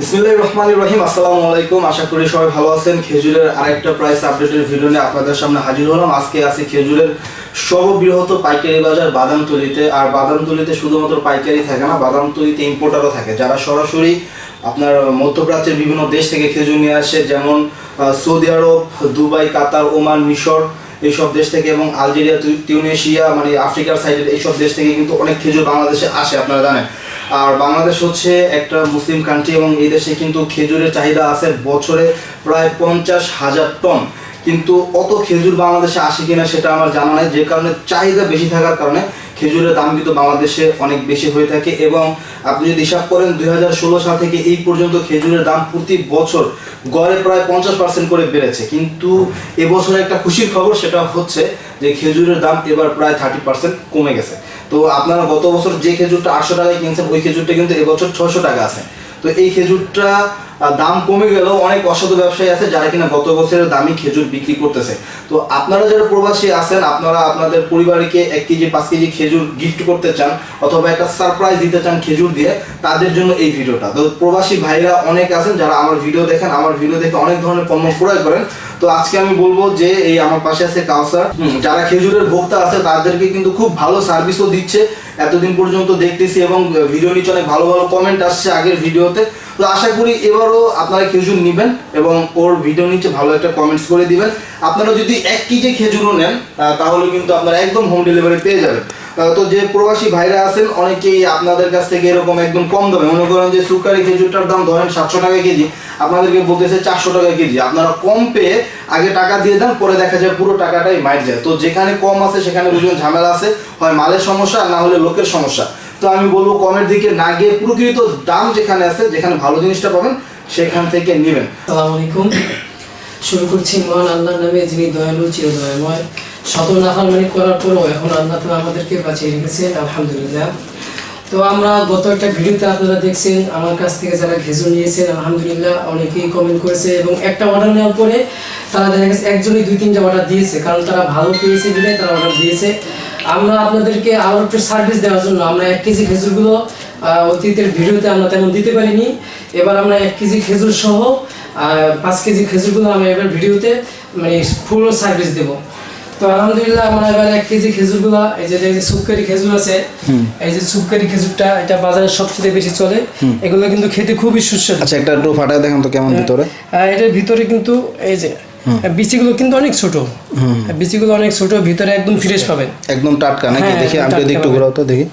বিসমিল্লাহ রহমান রহিম, আসসালামু আলাইকুম। আশা করি সবাই ভালো আছেন। খেজুরের আরেকটা প্রাইস আপডেটের ভিডিও নিয়ে আপনাদের সামনে হাজির হলাম। আজকে আছে খেজুরের সর্ববৃহৎ পাইকারি বাজার বাদামতলিতে। আর বাদামতলিতে শুধুমাত্র পাইকারি থাকে না, বাদামতলিতে ইম্পোর্টারও থাকে। যারা সরাসরি আপনার মধ্যপ্রাচ্যের বিভিন্ন দেশ থেকে খেজুর নিয়ে আসে, যেমন সৌদি আরব, দুবাই, কাতার, ওমান, মিশর, এইসব দেশ থেকে এবং আলজেরিয়া তিউনেশিয়া মানে আফ্রিকার সাইডের এইসব দেশ থেকে কিন্তু অনেক খেজুর বাংলাদেশে আসে, আপনারা জানেন। আর বাংলাদেশ হচ্ছে একটা মুসলিম কান্ট্রি এবং এই দেশে কিন্তু খেজুরের চাহিদা আছে বছরে প্রায় পঞ্চাশ হাজার টন। কিন্তু অত খেজুর বাংলাদেশে আসে কিনা সেটা আমার জানা নাই। যে কারণে চাহিদা বেশি থাকার কারণে খেজুরের দাম কিন্তু বাংলাদেশে অনেক বেশি হয়ে থাকে এবং আপনি যদি হিসাব করেন দুই হাজার ষোলো সাল থেকে এই পর্যন্ত খেজুরের দাম প্রতি বছর গড়ে প্রায় পঞ্চাশ পার্সেন্ট করে বেড়েছে। কিন্তু এবছরে একটা খুশির খবর সেটা হচ্ছে যে খেজুরের দাম এবার প্রায় থার্টি পার্সেন্ট কমে গেছে। তো আপনারা গত বছর যে খেজুরটা আটশো টাকায় কিনছেন, ওই খেজুরটা কিন্তু এবছর ছশো টাকা আছে। তো এই খেজুরটা দাম কমে গেলেও অনেক অসাধু ব্যবসায়ী আছে যারা কিনা গত বছরের দামি খেজুর বিক্রি করতেছে। তো আপনারা যারা প্রবাসী আছেন, আপনারা আপনাদের পরিবারকে এক কেজি, পাঁচ কেজি খেজুর গিফট করতে চান অথবা একটা সারপ্রাইজ দিতে চান খেজুর দিয়ে, তাদের জন্য এই ভিডিওটা। তো প্রবাসী ভাইরা অনেক আছেন যারা আমার ভিডিও দেখেন, আমার ভিডিও দেখে অনেক ধরনের পণ্য ক্রয় করেন। তো আজকে আমি বলব যে এই আমার পাশে আছে কাউসার। যারা খেজুরের ভোক্তা আছে, তাদেরকে কিন্তু খুব ভালো সার্ভিসও দিচ্ছে। এতদিন পর্যন্ত দেখতেছি এবং ভিডিও নিচে অনেক ভালো ভালো কমেন্ট আসছে আগের ভিডিওতে। তো আশা করি এবারও আপনারা খেজুর নেবেন এবং ওর ভিডিও নিচে ভালো একটা কমেন্টস করে দিবেন। আপনারা যদি এক কেজি খেজুরও নেন তাহলে কিন্তু আপনারা একদম হোম ডেলিভারি পেয়ে যাবেন। তো যে প্রবাসী ভাইরা আছেন, অনেকেই আপনাদের কাছ থেকে এরকম একদম কম দামে, মনে করেন যে সুকারি খেজুরটার দাম ধরেন সাতশো টাকা কেজি, আপনাদেরকে বলতেছে চারশো টাকা কেজি। আপনারা কম পেয়ে আগে টাকা দিয়ে দেন, পরে দেখা যায় পুরো টাকাটাই মাইট যায়। তো যেখানে কম আছে, সেখানে বুঝবেন ঝামেলা আছে। হয় মালের সমস্যা, না হলে লোকের সমস্যা। তো আমি বলব কমের দিকে না গিয়ে প্রকৃত দাম যেখানে আছে, যেখানে ভালো জিনিসটা পাবেন, সেখান থেকে নেবেন। আসসালামু আলাইকুম। শুরু করছি মহান আল্লাহর নামে, যিনি দয়ালু শত নাফারমানি করার পরও এখন আল্লাহ আমাদেরকে বাঁচিয়ে রেখেছেন, আলহামদুলিল্লাহ। তো আমরা গত একটা ভিডিওতে আপনারা দেখছেন, আমার কাছ থেকে যারা নিয়েছেন, আলহামদুলিল্লাহ, অনেকেই কমেন্ট করেছে এবং একটা অর্ডার নেওয়ার পরে তারা দেখা গেছে একজনই দুই তিনটা অর্ডার দিয়েছে, কারণ তারা ভালো পেয়েছে বলে তারা অর্ডার দিয়েছে। আমরা আপনাদেরকে আরও একটু সার্ভিস দেওয়ার জন্য আমরা এক কেজি খেজুরগুলো অতীতের ভিডিওতে আমরা তেমন দিতে পারিনি। এবার আমরা এক কেজি খেজুর সহ পাঁচ কেজি খেজুরগুলো আমরা এবার ভিডিওতে মানে ফুল সার্ভিস দেব। তো আলহামদুলিল্লাহ আমরা এবার এক কেজি খেজুরগুলো এই যে এই যে সুপকারি খেজুর আছে এই যে সুপকারি খেজুরটা এটা বাজারে সবচেয়ে বেশি চলে। এগুলো কিন্তু খেতে খুবই সুস্বাদু। আচ্ছা একটা একটু ফাটায় দেখেন তো কেমন ভিতরে। এটার ভিতরে কিন্তু এই যে বিচিগুলো কিন্তু অনেক ছোট। বিচিগুলো অনেক ছোট ভিতরে একদম ফ্রেশ পাবেন। একদম টাটকা নাকি? হ্যাঁ, দেখি আমি যদি একটু ঘোরাও তো দেখি।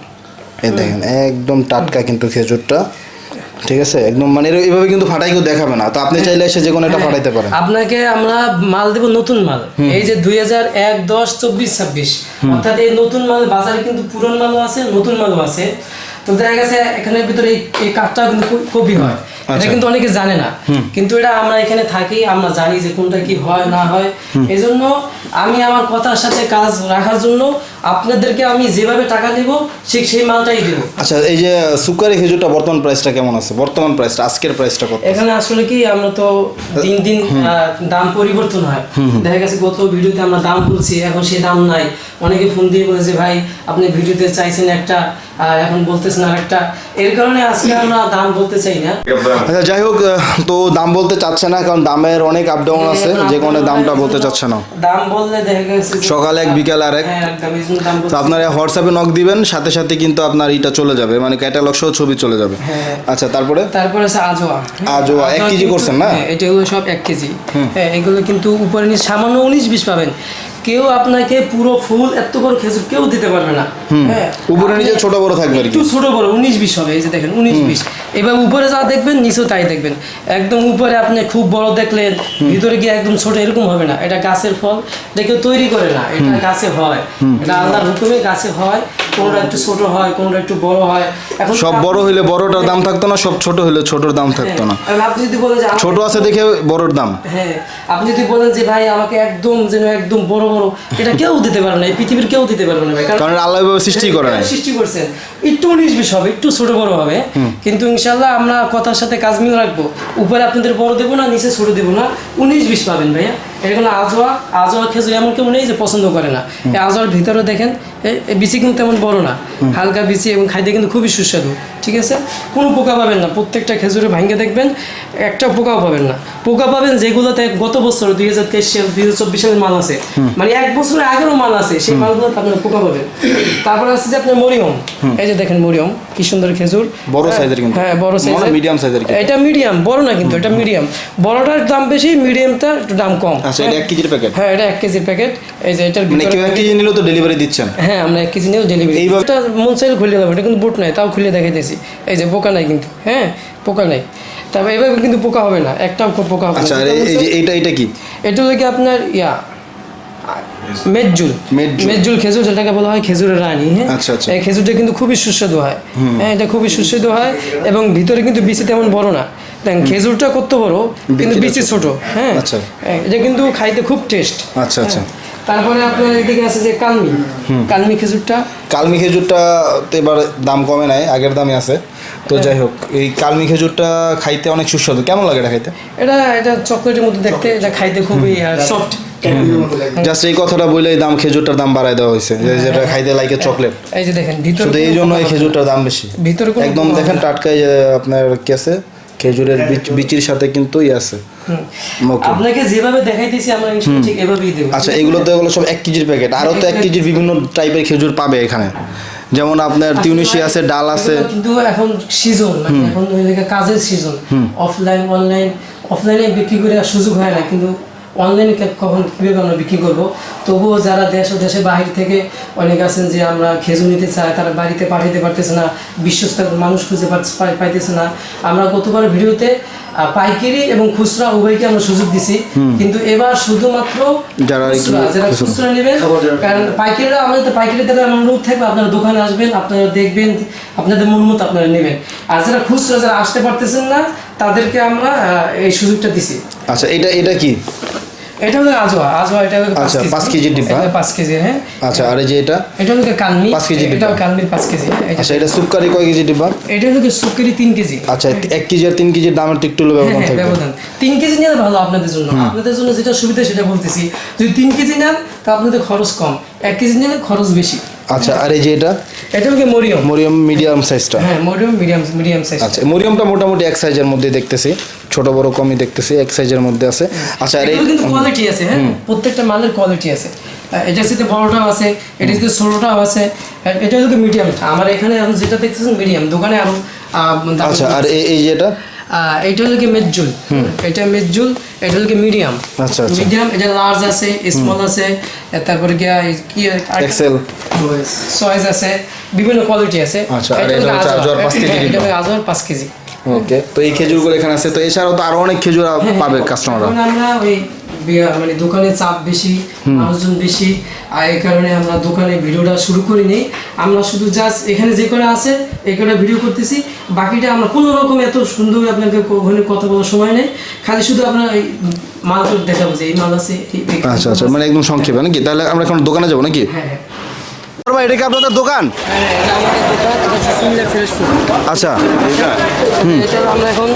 এই দেখেন একদম টাটকা কিন্তু খেজুরটা। ঠিক আছে? একদম মানে এভাবে কিন্তু ফাটাই কেউ দেখাবে না। তো আপনি চাইলে এসে যে কোনো একটা ফাটাইতে পারেন। আপনাকে আমরা মাল দেব নতুন মাল। এই যে দুই হাজার এক দশ চব্বিশ ছাব্বিশ। অর্থাৎ এই নতুন মাল বাজারে কিন্তু পুরন মালও আছে নতুন মালও আছে। তো দেখা গেছে এখানের ভিতরে এই- এই কাঠটা কিন্তু খুবই হয়। এটা আচ্ছা। কিন্তু অনেকে জানে না। কিন্তু এটা আমরা এখানে থাকি আমরা জানি যে কোনটা কি হয় না হয়। এজন্য জন্য আমি আমার কথার সাথে কাজ রাখার জন্য আপনাদেরকে আমি যেভাবে টাকা দেব ঠিক সেই মালটাই দেবো। আচ্ছা এই যে সুকারি খেজুরটা বর্তমান প্রাইসটা কেমন আছে? বর্তমান প্রাইসটা আজকের প্রাইসটা কত? এখানে আসলে কি আমরা তো দিন দিন দাম পরিবর্তন হয়। দেখা গেছে গত ভিডিওতে আমরা দাম বলছি এখন সেই দাম নাই। অনেকে ফোন দিয়ে বলেছে ভাই আপনি ভিডিওতে চাইছেন একটা আর এখন বলতেছেন আর একটা। এর কারণে আজকে আমরা দাম বলতে চাই না। আচ্ছা যাই হোক তো দাম বলতে চাচ্ছে না কারণ দামের অনেক আপ ডাউন আছে যে কারণে দামটা বলতে চাচ্ছে না। দাম বললে দেখা গেছে সকালে এক, বিকাল আর এক। হ্যাঁ, একদম তো আপনারা হোয়াটসঅ্যাপে নক দিবেন সাথে সাথে কিন্তু আপনার এটা চলে যাবে মানে ক্যাটালগ সহ ছবি চলে যাবে। হ্যাঁ। আচ্ছা তারপরে? তারপরে আছে আজোয়া। আজোয়া, এক কেজি করছেন না? হ্যাঁ, এটা হলো সব এক কেজি। হ্যাঁ এগুলো কিন্তু উপরে নিয়ে সামান্য উনিশ বিশ পাবেন। কেউ আপনাকে পুরো ফুল এত বড় খেজুর কেউ দিতে পারবে না। হ্যাঁ। উপরে নিচে ছোট বড় থাকবে একটু ছোট বড় উনিশ বিশ হবে এই যে দেখেন উনিশ বিশ। এবার উপরে যা দেখবেন নিচেও তাই দেখবেন। একদম উপরে আপনি খুব বড় দেখলেন ভিতরে গিয়ে একদম ছোট এরকম হবে না। এটা গাছের ফল এটা কেউ তৈরি করে না এটা গাছে হয়। এটা আল্লাহর হুকুমে গাছে হয়। কোনটা একটু ছোট হয় কোনটা একটু বড় হয়। এখন সব বড় হইলে বড়টার দাম থাকতো না সব ছোট হইলে ছোটর দাম থাকতো না। আপনি যদি বলেন যে ছোট আছে দেখে বড়র দাম। হ্যাঁ আপনি যদি বলেন যে ভাই আমাকে একদম যেন একদম বড় বড় এটা কেউ দিতে পারবে না এই পৃথিবীর কেউ দিতে পারবে না ভাই কারণ আল্লাহ এভাবে সৃষ্টি করে নাই। সৃষ্টি করছেন। একটু উনিশ বিশ হবে একটু ছোট বড় হবে। কিন্তু ইনশাল্লাহ আমরা কথার সাথে কাজ মিল রাখব। উপরে আপনাদের বড় দেবো না নিচে ছোট দেবো না। উনিশ বিশ পাবেন ভাইয়া। এটা কোনো আজোয়া। আজোয়া খেজুর এমন কেউ নেই যে পছন্দ করে না। এই আজোয়ার ভিতরে দেখেন বিচি কিন্তু তেমন বড় না। হালকা বিচি এবং খাইতে কিন্তু খুবই সুস্বাদু ঠিক আছে? কোনো পোকা পাবেন না। প্রত্যেকটা খেজুরে ভাঙ্গে দেখবেন একটা পোকাও পাবেন না। পোকা পাবেন যেগুলোতে গত বছর দুই হাজার তেইশ সাল দুই হাজার চব্বিশ সালের মাল আছে। মানে এক বছরের আগেরও মাল আছে সেই মালগুলোতে আপনার পোকা পাবেন। তারপরে আছে যে আপনার মরিয়ম। এই যে দেখেন মরিয়ম কি সুন্দর খেজুর। বড় হ্যাঁ, সাইজের কিন্তু। হ্যাঁ বড় সাইজের। এর কি? এটা মিডিয়াম বড় না কিন্তু এটা মিডিয়াম। বড়টার দাম বেশি মিডিয়ামটার একটু দাম কম। আচ্ছা এটা 1 কেজির প্যাকেট হ্যাঁ এটা 1 কেজির প্যাকেট এই যে এটার মানে কেউ কেজি নিলেও তো ডেলিভারি দিচ্ছেন। হ্যাঁ আমরা এক কেজি নিয়েও ডেলিভারি এইভাবে- এটা মন চাইলে খুলে দেবো এটা কিন্তু বুট নাই তাও খুলে দেখাইতেছি। এই যে পোকা নাই কিন্তু হ্যাঁ পোকা নাই। তারপর এভাবে কিন্তু পোকা হবে না একটাও পোকা হবে না। আচ্ছা এই- যে এটা এটা কি? এটা হলো কি আপনার ইয়া মেজজুল। মেজজুল খেজুর যেটাকে বলা হয় খেজুরের রানী হ্যাঁ? আচ্ছা, আচ্ছা। এই খেজুরটা কিন্তু খুবই সুস্বাদু হয়। হ্যাঁ এটা খুবই সুস্বাদু হয় এবং ভিতরে কিন্তু বিচি তেমন বড় না। দেখেন খেজুরটা কত বড় কিন্তু বিচি ছোট। হ্যাঁ? আচ্ছা। হ্যাঁ, এটা কিন্তু খাইতে খুব টেস্ট আচ্ছা আচ্ছা। তারপরে আপনার এদিকে আছে যে কালমি। কালমি খেজুরটা? কালমি খেজুরটা তো এবার দাম কমে নাই আগের দামই আছে। তো যাই হোক এই কালমি খেজুরটা খাইতে অনেক সুস্বাদু। কেমন লাগে এটা খাইতে? এটা এটা চকলেটের মধ্যে দেখতে এটা খাইতে খুবই সফট জাস্ট এই কথাটা বলে দাম খেজুরটার দাম বাড়ায় দেওয়া হয়েছে। যে যেটা খাইতে লাইকে চকলেট এই যে দেখেন ভিতরে শুধু এই জন্য এই খেজুরটার দাম বেশি। ভিতরে একদম দেখেন আপনার কি আছে? খেজুরের বীজ- বিচির সাথে কিন্তু ই আছে। আপনাকে যেভাবে দেখাইতেছি আমরা ঠিক এভাবেই দেবো। আচ্ছা এগুলো তো এগুলো সব এক কেজির প্যাকেট আরও তো এক কেজির বিভিন্ন টাইপের খেজুর পাবে এখানে। যেমন আপনার তিউনিশি আছে ডাল আছে। কিন্তু এখন সিজন মানে এখন কাজের সিজন অফলাইন অনলাইন অফলাইনে বিক্রি করে সুযোগ হয় না কিন্তু অনলাইনে কখন কীভাবে আমরা বিক্রি করব? তবুও যারা দেশ ও দেশের বাহির থেকে অনেক আছেন যে আমরা খেজুর নিতে চাই তারা বাড়িতে পাঠাতে পারতেছে না বিশ্বস্ত মানুষ খুঁজে পাইতেছে না। আমরা গতবার ভিডিওতে পাইকারি এবং খুচরা উভয়কে আমরা সুযোগ দিছি। কিন্তু এবার শুধুমাত্র যারা খুচরা, নেবেন কারণ পাইকারিরা আমাদের পাইকারি আমার অনুরোধ থাকবে আপনারা দোকানে আসবেন আপনারা দেখবেন আপনাদের মন মতো আপনারা নেবেন। আর যারা খুচরা যারা আসতে পারতেছেন না তাদেরকে আমরা এই সুযোগটা দিছি। আচ্ছা এটা এটা কি? এটা হলো আজোয়া। আজোয়া এটা হলো আচ্ছা, কেজির ডিব্বা। এটা কেজি হ্যাঁ। আচ্ছা আর এই যে এটা? এটা হলো কালমি? কেজি ডিব্বা। কালমির পাঁচ কেজি আচ্ছা এটা সুপকারি কয় কেজি ডিব্বা? এটা হলো কেজি। আচ্ছা কেজি আর কেজির দামের তো একটু হ্যাঁ, ব্যবধান হ্যাঁ, থাকবে। ব্যবধান। কেজি নিলে ভালো আপনাদের জন্য। আপনাদের জন্য যেটা সুবিধা সেটা বলতেছি। যদি তিন কেজি নেন তা আপনাদের খরচ কম। এক কেজি নিলে খরচ বেশি। আচ্ছা আর এই যে এটা? এটা হলো মরিয়ম। মরিয়ম মিডিয়াম সাইজটা। হ্যাঁ মরিয়ম মিডিয়াম মিডিয়াম সাইজ আচ্ছা মরিয়মটা মোটামুটি এক সাইজের মধ্যে দেখতেছি। ছোট বড় কমই দেখতেছি এক সাইজের মধ্যে আছে। আচ্ছা আর এই কিন্তু কোয়ালিটি আছে হ্যাঁ? প্রত্যেকটা মালের কোয়ালিটি আছে। এটার সাথে বড়টাও আছে এটার সাথে ছোটটাও আছে এটা হলো মিডিয়ামটা আমার এখানে এখন যেটা দেখতেছেন মিডিয়াম দোকানে আরও আচ্ছা আর এই যেটা এটা? হলো কি মেজজুল এটা মেজজুল এটা হলো কি মিডিয়াম আচ্ছা, আচ্ছা। মিডিয়াম এটা লার্জ আছে স্মল আছে তারপরে কি কি এক্সেল সয়েজ আছে বিভিন্ন কোয়ালিটি আছে। আচ্ছা, আর এটা এটা হলো হচ্ছে আজওয়ার। আজওয়ার পাঁচ কেজি। হ্যাঁ, ওকে তো এই খেজুরগুলো এখানে আছে। তো এছাড়াও তো আরও অনেক খেজুর পাবে কাস্টমাররা আমরা ওই মানে দোকানে চাপ বেশি মানুষজন বেশি। আর এই কারণে আমরা দোকানে ভিডিওটা শুরু করিনি আমরা শুধু জাস্ট এখানে যে আছে এই ভিডিও করতেছি। বাকিটা আমরা কোনো রকম এত সুন্দর আপনাকে ওখানে কথা বলার সময় নেই। খালি শুধু আপনার মালটা দেখাবো যে এই মাল আছে আচ্ছা আচ্ছা মানে একদম সংক্ষেপে নাকি? তাহলে আমরা এখন দোকানে যাব নাকি? হ্যাঁ হ্যাঁ। এটা কি আপনাদের দোকান? হ্যাঁ, এটা এটা হচ্ছে। আচ্ছা। আমরা এখন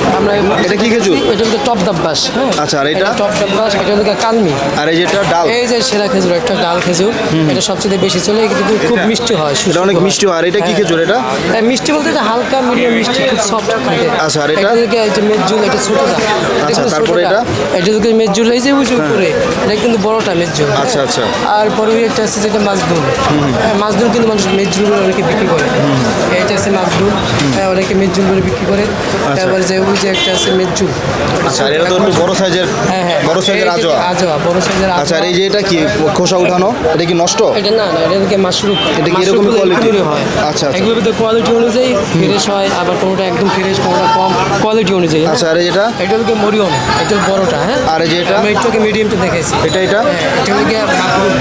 এটা কি খেজুর? এটা হচ্ছে টপ দাব্বাস হ্যাঁ আচ্ছা, আর এটা? টপ দাব্বাস এটা হচ্ছে কালমি আর এই যেটা ডাল? এই যে সেরা খেজুর একটা ডাল খেজুর। এটা সবচেয়ে বেশি চলে কিন্তু খুব মিষ্টি হয় এটা অনেক মিষ্টি হয় আর এটা কি খেজুর এটা? হ্যাঁ, মিষ্টি বলতে এটা হালকা মিডিয়াম মিষ্টি খুব সফট আচ্ছা, আর এটা? এটা ছোটটা আচ্ছা, তারপরে ছোটটা। এটা? থেকে মেজজুল এই যে ওই যে উপরে। এটা কিন্তু বড়টা মেজজুল আচ্ছা, আচ্ছা। আর পরে একটা আছে যেটা মাছদুল হ্যাঁ, মাছদুল কিন্তু মানুষ মেজজুল বলে অনেকে বিক্রি করে। এটা আছে মাছদুল হ্যাঁ, অনেকে মেজজুল বলে বিক্রি করে। তারপরে যে ওই যে একটা আছে মেজজুল আচ্ছা এটা তো একটু বড় সাইজের হ্যাঁ হ্যাঁ। বড় সাইজের এই যে আজোয়া? আজোয়া বড় সাইজের আচ্ছা এই যে এটা কি খোসা উঠানো? এটা কি নষ্ট? এটা না না এটা থেকে মাশরুম? এটা কি এরকমই quality? হয়। আচ্ছা, আচ্ছা। এগুলোর ভিতরে কোয়ালিটি অনুযায়ী ফ্রেশ হয় আবার কোনোটা একদম ফ্রেশ কোনোটা কম কোয়ালিটি অনুযায়ী হ্যাঁ? আচ্ছা আর এটা এটা হলো গিয়ে মরিয়ম এটা হলো বড়টা হ্যাঁ। আর এই যে এটা? আমি একটুকে মিডিয়ামটা দেখাইছি। এটা এটা? হ্যাঁ, এটা হলো গিয়ে মাপরুম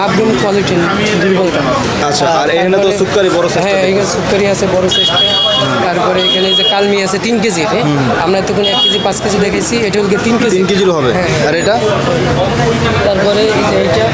মাপরুম কোয়ালিটি দুর্বলটা আচ্ছা আর এখানে তো সুক্কারি বড় সাইজ হ্যাঁ এখানে সুকারি আছে বড় সাইজটা তারপরে এখানে যে কালমি আছে তিন কেজি আমরা তখন এক কেজি পাঁচ কেজি দেখেছি এটা হলো গিয়ে তিন কেজি? তিন কেজির হবে। হ্যাঁ। আর এটা? তারপরে এটা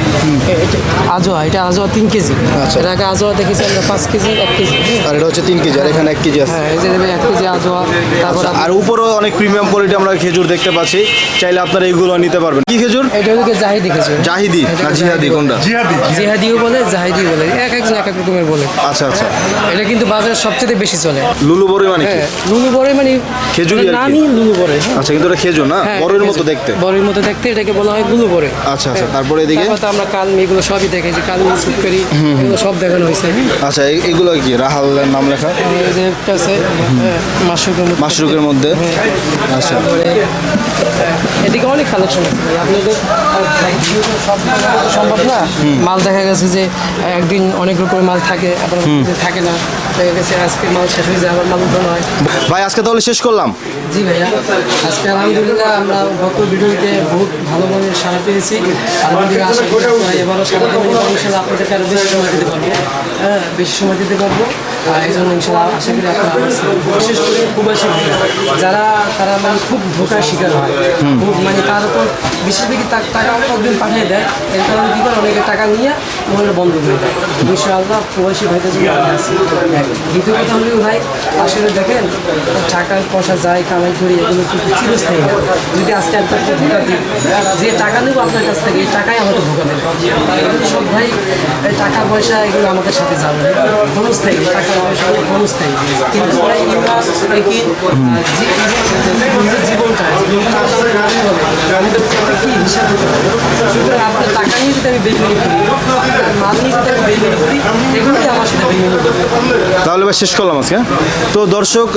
আজোয়া এটা আজোয়া তিন কেজি। আচ্ছা। এর আগে আজোয়া দেখেছি আমরা পাঁচ কেজি এক কেজি। আর এটা হচ্ছে তিন কেজি আর এখানে এক কেজি আছে। হ্যাঁ এই যে এক কেজি আজোয়া তারপর আর উপরেও অনেক প্রিমিয়াম কোয়ালিটি আমরা খেজুর দেখতে পাচ্ছি। চাইলে আপনারা এইগুলো নিতে পারবেন। কি খেজুর? এটা হলো গিয়ে জাহিদি খেজুর। জাহিদি। না জিহাদি? কোনটা? জিহাদি। জিহাদিও বলে জাহিদিও বলে এক একজন এক এক রকমের বলে। আচ্ছা আচ্ছা। এটা কিন্তু বাজারে সবচেয়ে বেশি চলে। লুলু বড়ই মানে কি? হ্যাঁ লুলু বড়ে মানে খেজুরি আর কি? নামই লুলু বড়ে হ্যাঁ। আচ্ছা কিন্তু এটা খেজুর না? হ্যাঁ, বড়ের মতো দেখতে। বড়ের মতো দেখতে এটাকে বলা হয়গুলো বড়ে। আচ্ছা আচ্ছা তারপরে এদিকে? তারপর তো আমরা কালমি এগুলো সবই দেখেছি কালমি সুটকারি এগুলো সব দেখানো হয়েছে। আচ্ছা এ- এগুলো কি রাহালের নাম লেখা? আর এই যে একটা আছে মাশরুকের মধ্যে। মাশরুকের মধ্যে? আচ্ছা। তারপরে এদিকে অনেক কালেকশন আছে ভাই। আপনাদের আহ, সব দেখানো তো সম্ভব না মাল দেখা গেছে যে একদিন অনেক রকমের মাল থাকে একদিন থাকে না। গেছে আজকে মাল শেষ হয়ে যায় আবার মাল উঠানো হয় ভাই আজকে তাহলে শেষ করলাম? জি ভাইয়া আজকে আলহামদুলিল্লাহ আমরা গত ভিডিওতে বহুত ভালো মানের সাড়া পেয়েছি। আলহামদুলিল্লাহ আশা করি এবারও সাড়া ইনশাল্লাহ আপনাদেরকে আরও বেশি সময় দিতে পারব। হ্যাঁ বেশি সময় দিতে পারব। আর এই জন্য ইনশাল্লাহ আশা করি আপনারা বিশেষ করে প্রবাসী যারা তারা মানে খুব ধোকার শিকার হয়। খুব মানে তার উপর বিশেষ তার টাকা প্রবলেম পাঠিয়ে দেয়। এর কারণে কী করে? অনেকে টাকা নিয়ে মনে বন্ধ হয়ে যায় ইনশাআল্লাহ প্রবাসী ভাইদের জন্য এক। দ্বিতীয় কথা হলো ভাই, আসলে দেখেন টাকা পয়সা যায় কামাই করি, এগুলো কিন্তু চিরস্থায়ী যদি আজকে আপনাকে ধোকা দিই, যে টাকা নেব আপনার কাছ থেকে, এই টাকাই আমাকে ধোকা সব ভাই টাকা পয়সা, এগুলো আমাদের সাথে যাবে। ক্ষণস্থায়ী, টাকা পয়সা ক্ষণস্থায়ী। কিন্তু জীবনটা আপনার টাকা নিয়ে যদি আমি বেইমানি করি মাল নিয়ে যদি আমি বেইমানি করি, এগুলোই আমার সাথে বেইমানি করবে। তাহলে ভাই শেষ করলাম আজকে। তো দর্শক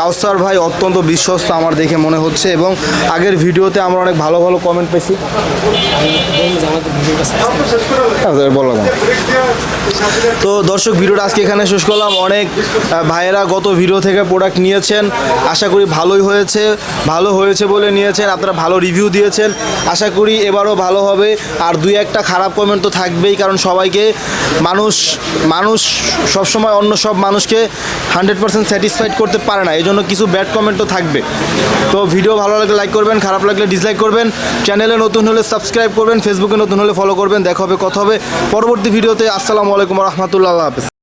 কাউসার ভাই অত্যন্ত বিশ্বস্ত আমার দেখে মনে হচ্ছে এবং আগের ভিডিওতে আমরা অনেক ভালো ভালো কমেন্ট পেয়েছি। বললাম। তো দর্শক, ভিডিওটা আজকে এখানে শেষ করলাম। অনেক ভাইয়েরা গত ভিডিও থেকে প্রোডাক্ট নিয়েছেন। আশা করি ভালোই হয়েছে, ভালো হয়েছে বলে নিয়েছেন। আপনারা ভালো রিভিউ দিয়েছেন। আশা করি এবারও ভালো হবে। আর দুই একটা খারাপ কমেন্ট তো থাকবেই, কারণ সবাইকে মানুষ মানুষ সবসময় অন্য সব মানুষকে হান্ড্রেড পার্সেন্ট স্যাটিসফাইড করতে পারে না। এই জন্য কিছু ব্যাড কমেন্টও থাকবে। তো ভিডিও ভালো লাগলে লাইক করবেন, খারাপ লাগলে ডিসলাইক করবেন। চ্যানেলে নতুন হলে সাবস্ক্রাইব করবেন ফেসবুকে নতুন হলে ফলো করবেন। দেখা হবে, কথা হবে পরবর্তী ভিডিওতে। আসসালামু আলাইকুম রহমতুল্লাহ হাফেজ।